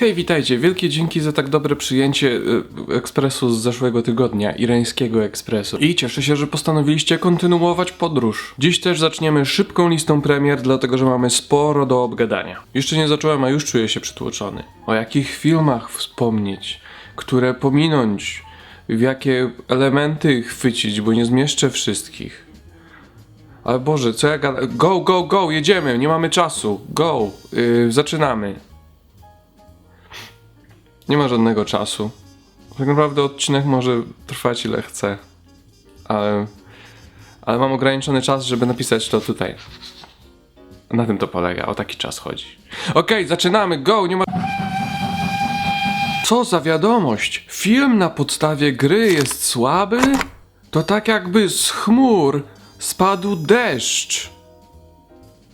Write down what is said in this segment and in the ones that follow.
Hej, witajcie. Wielkie dzięki za tak dobre przyjęcie y, ekspresu z zeszłego tygodnia, irańskiego ekspresu. I cieszę się, że postanowiliście kontynuować podróż. Dziś też zaczniemy szybką listą premier, dlatego że mamy sporo do obgadania. Jeszcze nie zacząłem, a już czuję się przytłoczony. O jakich filmach wspomnieć, które pominąć, w jakie elementy chwycić, bo nie zmieszczę wszystkich. Ale Boże, co ja gadam? Go, go, go, jedziemy, nie mamy czasu. Go, yy, zaczynamy. Nie ma żadnego czasu. Tak naprawdę odcinek może trwać ile chce. Ale, ale mam ograniczony czas, żeby napisać to tutaj. Na tym to polega, o taki czas chodzi. Okej, zaczynamy, go, nie ma... Co za wiadomość? Film na podstawie gry jest słaby? To tak jakby z chmur spadł deszcz.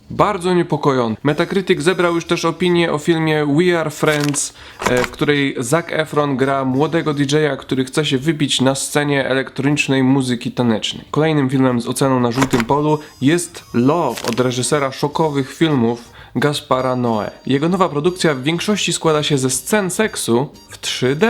Bardzo niepokojące. Metacritic zebrał już też opinię o filmie We Are Friends, e, w której Zac Efron gra młodego DJ-a, który chce się wybić na scenie elektronicznej muzyki tanecznej. Kolejnym filmem z oceną na żółtym polu jest Love od reżysera szokowych filmów Gaspara Noé. Jego nowa produkcja w większości składa się ze scen seksu w 3D.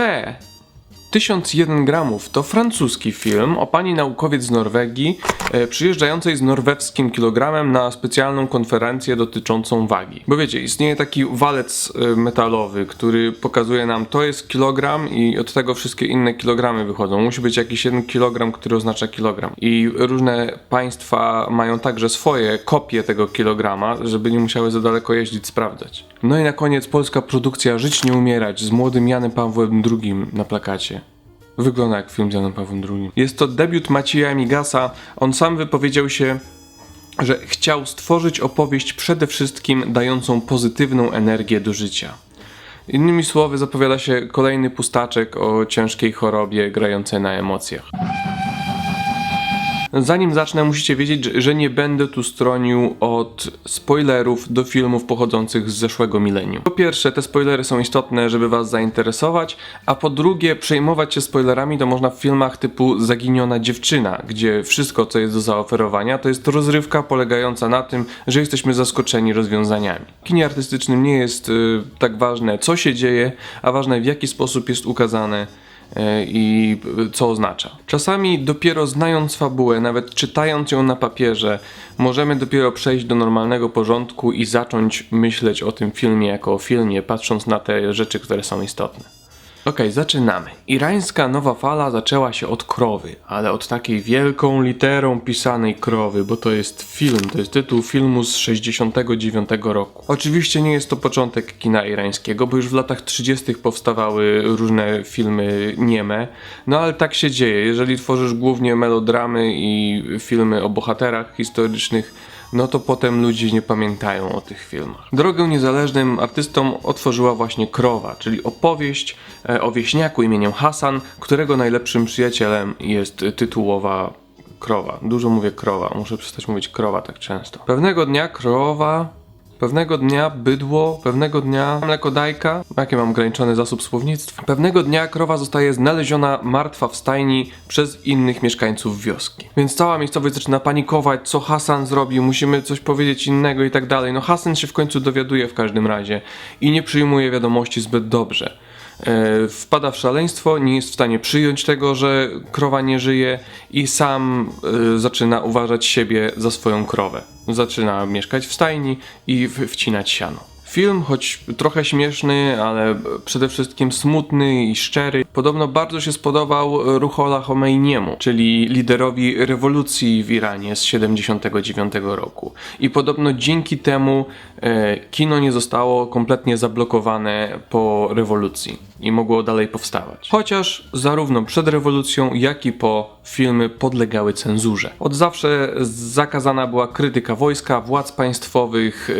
1001 gramów to francuski film o pani naukowiec z Norwegii e, przyjeżdżającej z norweskim kilogramem na specjalną konferencję dotyczącą wagi. Bo wiecie, istnieje taki walec e, metalowy, który pokazuje nam to jest kilogram i od tego wszystkie inne kilogramy wychodzą. Musi być jakiś jeden kilogram, który oznacza kilogram. I różne państwa mają także swoje kopie tego kilograma, żeby nie musiały za daleko jeździć sprawdzać. No i na koniec polska produkcja Żyć nie umierać z młodym Janem Pawłem II na plakacie. Wygląda jak film z Janem Pawłem II. Jest to debiut Macieja Migasa. On sam wypowiedział się, że chciał stworzyć opowieść przede wszystkim dającą pozytywną energię do życia. Innymi słowy, zapowiada się kolejny pustaczek o ciężkiej chorobie grającej na emocjach. Zanim zacznę, musicie wiedzieć, że- nie będę tu stronił od spoilerów do filmów pochodzących z zeszłego milenium. Po pierwsze, te spoilery są istotne, żeby was zainteresować, a po drugie, przejmować się spoilerami to można w filmach typu Zaginiona dziewczyna, gdzie wszystko, co jest do zaoferowania, to jest rozrywka polegająca na tym, że jesteśmy zaskoczeni rozwiązaniami. W kinie artystycznym nie jest y, tak ważne, co się dzieje, a ważne, w jaki sposób jest ukazane i e, co oznacza. Czasami dopiero znając fabułę, nawet czytając ją na papierze, możemy dopiero przejść do normalnego porządku i zacząć myśleć o tym filmie jako o filmie, patrząc na te rzeczy, które są istotne. Okej, zaczynamy. Irańska nowa fala zaczęła się od krowy, ale od takiej wielką literą pisanej krowy, bo to jest film, to jest tytuł filmu z 69 roku. Oczywiście nie jest to początek kina irańskiego, bo już w latach 30. powstawały różne filmy nieme, no ale tak się dzieje. Jeżeli tworzysz głównie melodramy i filmy o bohaterach historycznych, no to potem ludzie nie pamiętają o tych filmach. Drogę niezależnym artystom otworzyła właśnie Krowa, czyli opowieść e, o wieśniaku imieniem Hasan, którego najlepszym przyjacielem jest tytułowa krowa. Dużo mówię krowa, muszę przestać mówić krowa tak często. Pewnego dnia krowa Pewnego dnia bydło, pewnego dnia mlekodajka, jakie mam ograniczony zasób słownictwa. Pewnego dnia krowa zostaje znaleziona martwa w stajni przez innych mieszkańców wioski. Więc cała miejscowość zaczyna panikować, co Hasan zrobił, musimy coś powiedzieć innego i tak dalej. No Hasan się w końcu dowiaduje w każdym razie i nie przyjmuje wiadomości zbyt dobrze. E, wpada w szaleństwo, nie jest w stanie przyjąć tego, że krowa nie żyje i sam e, zaczyna uważać siebie za swoją krowę. Zaczyna mieszkać w stajni i wcinać siano. Film, choć trochę śmieszny, ale przede wszystkim smutny i szczery, podobno bardzo się spodobał Ruhola Khomeiniemu, czyli liderowi rewolucji w Iranie z 79 roku. I podobno dzięki temu e, kino nie zostało kompletnie zablokowane po rewolucji i mogło dalej powstawać. Chociaż zarówno przed rewolucją, jak i po filmy podlegały cenzurze. Od zawsze zakazana była krytyka wojska, władz państwowych,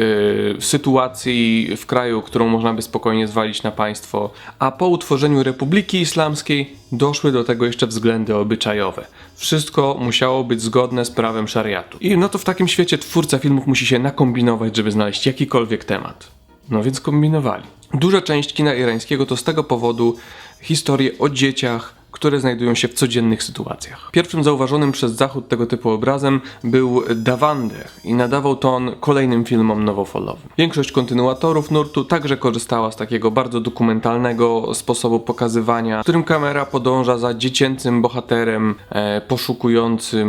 yy, sytuacji w kraju, którą można by spokojnie zwalić na państwo, a po utworzeniu Republiki Islamskiej doszły do tego jeszcze względy obyczajowe. Wszystko musiało być zgodne z prawem szariatu. I no to w takim świecie twórca filmów musi się nakombinować, żeby znaleźć jakikolwiek temat. No więc kombinowali. Duża część kina irańskiego to z tego powodu historie o dzieciach które znajdują się w codziennych sytuacjach. Pierwszym zauważonym przez Zachód tego typu obrazem był Davander i nadawał ton kolejnym filmom nowofalowym. Większość kontynuatorów nurtu także korzystała z takiego bardzo dokumentalnego sposobu pokazywania, w którym kamera podąża za dziecięcym bohaterem e, poszukującym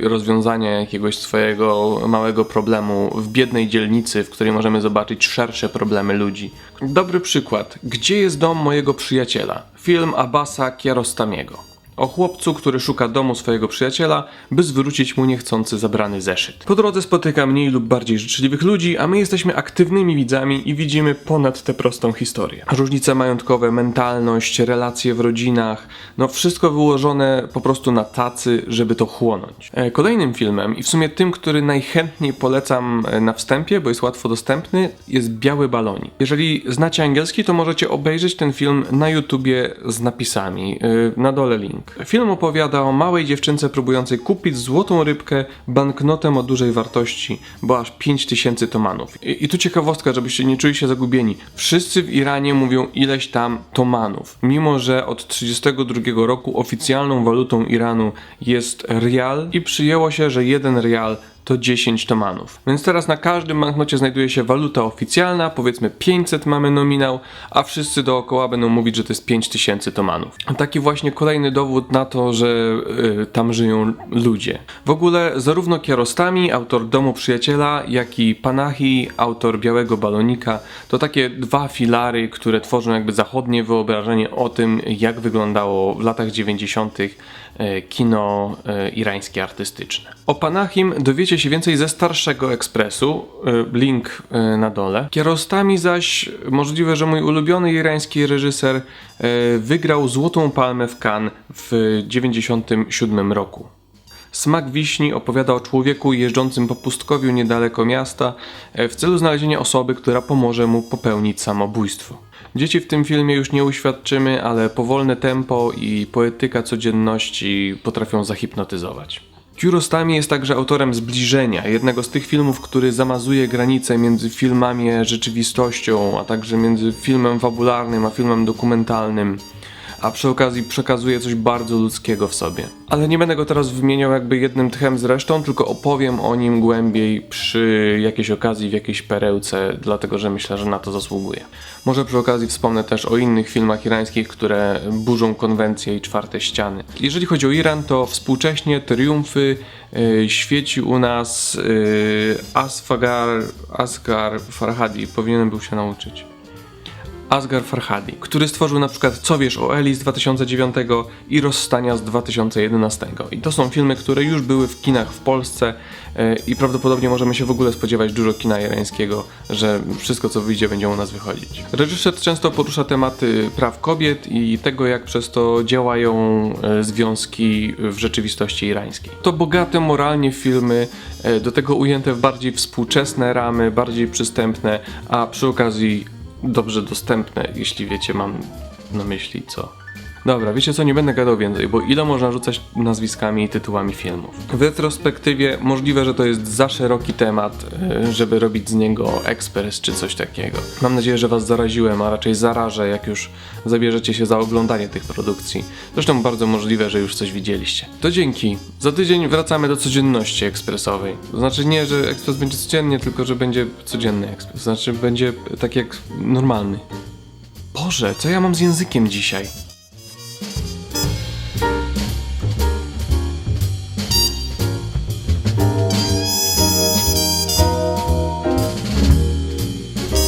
rozwiązania jakiegoś swojego małego problemu w biednej dzielnicy, w której możemy zobaczyć szersze problemy ludzi. Dobry przykład. Gdzie jest dom mojego przyjaciela? Film Abasa Kiarostamiego o chłopcu, który szuka domu swojego przyjaciela, by zwrócić mu niechcący zabrany zeszyt. Po drodze spotyka mniej lub bardziej życzliwych ludzi, a my jesteśmy aktywnymi widzami i widzimy ponad tę prostą historię. Różnice majątkowe, mentalność, relacje w rodzinach, no wszystko wyłożone po prostu na tacy, żeby to chłonąć. E, Kolejnym filmem i w sumie tym, który najchętniej polecam e, na wstępie, bo jest łatwo dostępny, jest Biały Balonik. Jeżeli znacie angielski, to możecie obejrzeć ten film na YouTubie z napisami. E, Na dole link. Film opowiada o małej dziewczynce próbującej kupić złotą rybkę banknotem o dużej wartości, bo aż 5000 tomanów. I, I tu ciekawostka, żebyście nie czuli się zagubieni. Wszyscy w Iranie mówią ileś tam tomanów, mimo że od 32 roku oficjalną walutą Iranu jest rial i przyjęło się, że jeden rial to 10 tomanów. Więc teraz na każdym banknocie znajduje się waluta oficjalna, powiedzmy 500 mamy nominał, a wszyscy dookoła będą mówić, że to jest 5000 tomanów. Taki właśnie kolejny dowód na to, że y, tam żyją ludzie. W ogóle zarówno Kiarostami, autor Domu Przyjaciela, jak i Panahi, autor Białego Balonika, to takie dwa filary, które tworzą jakby zachodnie wyobrażenie o tym, jak wyglądało w latach 90. e, kino e, irańskie artystyczne. O Panahim dowiecie się więcej ze starszego ekspresu, e, link na dole. Kiarostami zaś możliwe, że mój ulubiony irański reżyser wygrał Złotą Palmę w Cannes w 97 roku. Smak Wiśni opowiada o człowieku jeżdżącym po pustkowiu niedaleko miasta w celu znalezienia osoby, która pomoże mu popełnić samobójstwo. Dzieci w tym filmie już nie uświadczymy, ale powolne tempo i poetyka codzienności potrafią zahipnotyzować. Kiarostami jest także autorem Zbliżenia, jednego z tych filmów, który zamazuje granice między filmami rzeczywistością, a także między filmem fabularnym a filmem dokumentalnym a przy okazji przekazuje coś bardzo ludzkiego w sobie. Ale nie będę go teraz wymieniał jakby jednym tchem z resztą, tylko opowiem o nim głębiej przy jakiejś okazji, w jakiejś perełce, dlatego że myślę, że na to zasługuje. Może przy okazji wspomnę też o innych filmach irańskich, które burzą konwencje i czwarte ściany. Jeżeli chodzi o Iran, to współcześnie triumfy yy, świeci u nas yy, Asfagar, Asgar Farhadi, powinienem był się nauczyć. Asghar Farhadi, który stworzył na przykład Co wiesz o Eli z 2009 i Rozstania z 2011. I to są filmy, które już były w kinach w Polsce e, i prawdopodobnie możemy się w ogóle spodziewać dużo kina irańskiego, że wszystko co wyjdzie będzie u nas wychodzić. Reżyser często porusza tematy praw kobiet i tego jak przez to działają e, związki w rzeczywistości irańskiej. To bogate moralnie filmy, e, do tego ujęte w bardziej współczesne ramy, bardziej przystępne, a przy okazji dobrze dostępne, jeśli wiecie, mam na myśli co. Dobra, wiecie co, nie będę gadał więcej, bo ile można rzucać nazwiskami i tytułami filmów. W retrospektywie możliwe, że to jest za szeroki temat, y, żeby robić z niego ekspres czy coś takiego. Mam nadzieję, że was zaraziłem, a raczej zarażę, jak już zabierzecie się za oglądanie tych produkcji. Zresztą bardzo możliwe, że już coś widzieliście. To dzięki. Za tydzień wracamy do codzienności ekspresowej. To znaczy nie, że ekspres będzie codziennie, tylko że będzie codzienny ekspres. Znaczy będzie tak jak normalny. Boże, co ja mam z językiem dzisiaj?